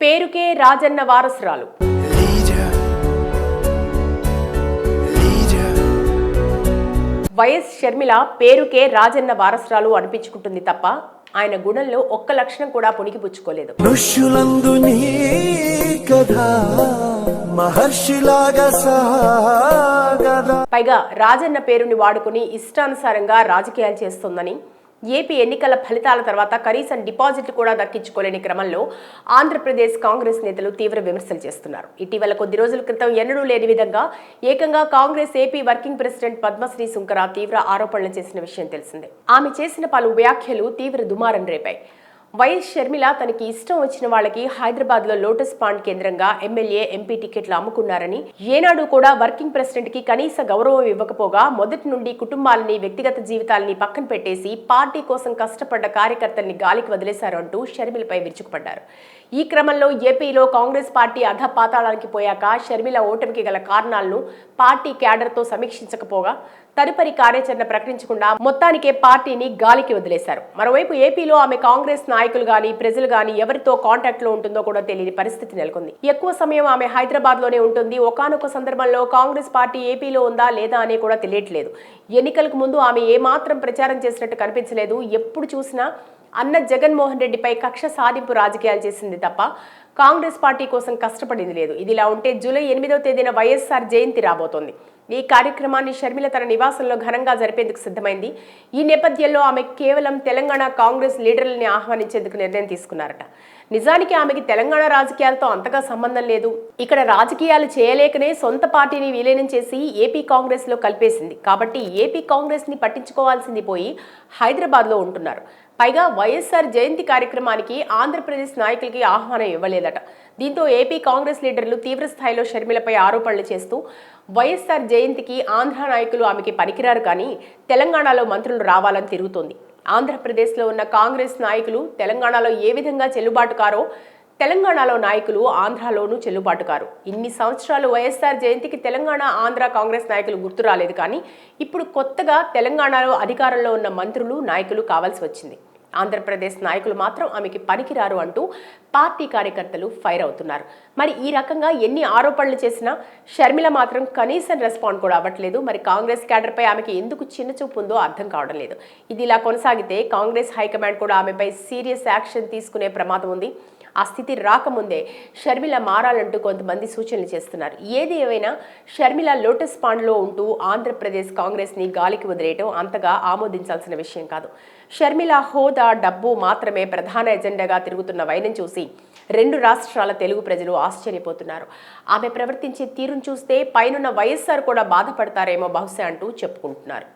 పేరుకే రాజన్న వారసురాలు. వైఎస్ షర్మిల పేరుకే రాజన్న వారసురాలు అనిపించుకుంటుంది తప్ప ఆయన గుణంలో ఒక్క లక్షణం కూడా పుణికిపుచ్చుకోలేదు. పైగా రాజన్న పేరుని వాడుకుని ఇష్టానుసారంగా రాజకీయాలు చేస్తోందని ఏపీ ఎన్నికల ఫలితాల తర్వాత కనీసం డిపాజిట్లు కూడా దక్కించుకోలేని క్రమంలో ఆంధ్రప్రదేశ్ కాంగ్రెస్ నేతలు తీవ్ర విమర్శలు చేస్తున్నారు. ఇటీవల కొద్ది రోజుల క్రితం ఎన్నడూ లేని విధంగా ఏకంగా Congress AP working president Padmashri Sunkara తీవ్ర ఆరోపణలు చేసిన విషయం తెలిసిందే. ఆమె చేసిన పలు వ్యాఖ్యలు తీవ్ర దుమారం రేపాయి. వైఎస్ షర్మిల తనకి ఇష్టం వచ్చిన వాళ్ళకి హైదరాబాద్లో లోటస్ పాండ్ కేంద్రంగా ఎమ్మెల్యే ఎంపీ టికెట్లు అమ్ముకున్నారని. ఏనాడు కూడా వర్కింగ్ ప్రెసిడెంట్కి కనీస గౌరవం ఇవ్వకపోగా మొదటి నుండి కుటుంబాలని వ్యక్తిగత జీవితాలని పక్కన పెట్టేసి పార్టీ కోసం కష్టపడ్డ కార్యకర్తల్ని గాలికి వదిలేశారు అంటూ షర్మిలపై విరుచుకుపడ్డారు. ఈ క్రమంలో ఏపీలో కాంగ్రెస్ పార్టీ అధపాతాళానికి పోయాక షర్మిల ఓటమికి గల కారణాలను పార్టీ క్యాడర్తో సమీక్షించకపోగా తదుపరి కార్యాచరణ ప్రకటించకుండా మొత్తానికే పార్టీని గాలికి వదిలేశారు. మరోవైపు ఏపీలో ఆమె కాంగ్రెస్ నాయకులు గాని ప్రజలు గాని ఎవరితో కాంటాక్ట్లో ఉంటుందో కూడా తెలియని పరిస్థితి నెలకొంది. ఎక్కువ సమయం ఆమె హైదరాబాద్లోనే ఉంటుంది. ఒకానొక సందర్భంలో కాంగ్రెస్ పార్టీ ఏపీలో ఉందా లేదా అనే కూడా తెలియట్లేదు. ఎన్నికలకు ముందు ఆమె ఏమాత్రం ప్రచారం చేసినట్టు కనిపించలేదు. ఎప్పుడు చూసినా అన్న జగన్మోహన్ రెడ్డిపై కక్ష సాధింపు రాజకీయాలు చేసింది తప్ప కాంగ్రెస్ పార్టీ కోసం కష్టపడింది లేదు. ఇదిలా ఉంటే జూలై ఎనిమిదో తేదీన వైఎస్ఆర్ జయంతి రాబోతోంది. ఈ కార్యక్రమాన్ని షర్మిల తన నివాసంలో ఘనంగా జరిపేందుకు సిద్ధమైంది. ఈ నేపథ్యంలో ఆమె కేవలం తెలంగాణ కాంగ్రెస్ లీడర్లని ఆహ్వానించేందుకు నిర్ణయం తీసుకున్నారట. నిజానికి ఆమెకి తెలంగాణ రాజకీయాలతో అంతగా సంబంధం లేదు. ఇక్కడ రాజకీయాలు చేయలేకనే సొంత పార్టీని విలీనం చేసి ఏపీ కాంగ్రెస్లో కలిపేసింది. కాబట్టి ఏపీ కాంగ్రెస్ని పట్టించుకోవాల్సింది పోయి హైదరాబాద్లో ఉంటున్నారు. పైగా వైఎస్ఆర్ జయంతి కార్యక్రమానికి ఆంధ్రప్రదేశ్ నాయకులకి ఆహ్వానం ఇవ్వలేదట. దీంతో ఏపీ కాంగ్రెస్ లీడర్లు తీవ్రస్థాయిలో షర్మిలపై ఆరోపణలు చేస్తూ వైఎస్ఆర్ జయంతికి ఆంధ్ర నాయకులు ఆమెకి పనికిరారు కానీ తెలంగాణలో మంత్రులు రావాలని తిరుగుతోంది. ఆంధ్రప్రదేశ్లో ఉన్న కాంగ్రెస్ నాయకులు తెలంగాణలో ఏ విధంగా చెల్లుబాటు కారో తెలంగాణలో నాయకులు ఆంధ్రాలోనూ చెల్లుబాటుకారు. ఇన్ని సంవత్సరాలు వైఎస్ఆర్ జయంతికి తెలంగాణ ఆంధ్ర కాంగ్రెస్ నాయకులు గుర్తు రాలేదు కానీ ఇప్పుడు కొత్తగా తెలంగాణలో అధికారంలో ఉన్న మంత్రులు నాయకులు కావాల్సి వచ్చింది. ఆంధ్రప్రదేశ్ నాయకులు మాత్రం ఆమెకి పనికిరారు అంటూ పార్టీ కార్యకర్తలు ఫైర్ అవుతున్నారు. మరి ఈ రకంగా ఎన్ని ఆరోపణలు చేసినా షర్మిల మాత్రం కనీసం రెస్పాండ్ కూడా అవ్వట్లేదు. మరి కాంగ్రెస్ క్యాడర్పై ఆమెకి ఎందుకు చిన్న చూపు ఉందో అర్థం కావడం లేదు. ఇది ఇలా కొనసాగితే కాంగ్రెస్ హైకమాండ్ కూడా ఆమెపై సీరియస్ యాక్షన్ తీసుకునే ప్రమాదం ఉంది. ఆ స్థితి రాకముందే షర్మిల మారాలంటూ కొంతమంది సూచనలు చేస్తున్నారు. ఏది ఏమైనా షర్మిల లోటస్ పాండ్లో ఉంటూ ఆంధ్రప్రదేశ్ కాంగ్రెస్ని గాలికి వదిలేయటం అంతగా ఆమోదించాల్సిన విషయం కాదు. షర్మిల హోదా డబ్బు మాత్రమే ప్రధాన ఎజెండాగా తిరుగుతున్న వైనం చూసి రెండు రాష్ట్రాల తెలుగు ప్రజలు ఆశ్చర్యపోతున్నారు. ఆమె ప్రవర్తించే తీరును చూస్తే పైనున్న వైఎస్ఆర్ కూడా బాధపడతారేమో బహుశా అంటూ చెప్పుకుంటున్నారు.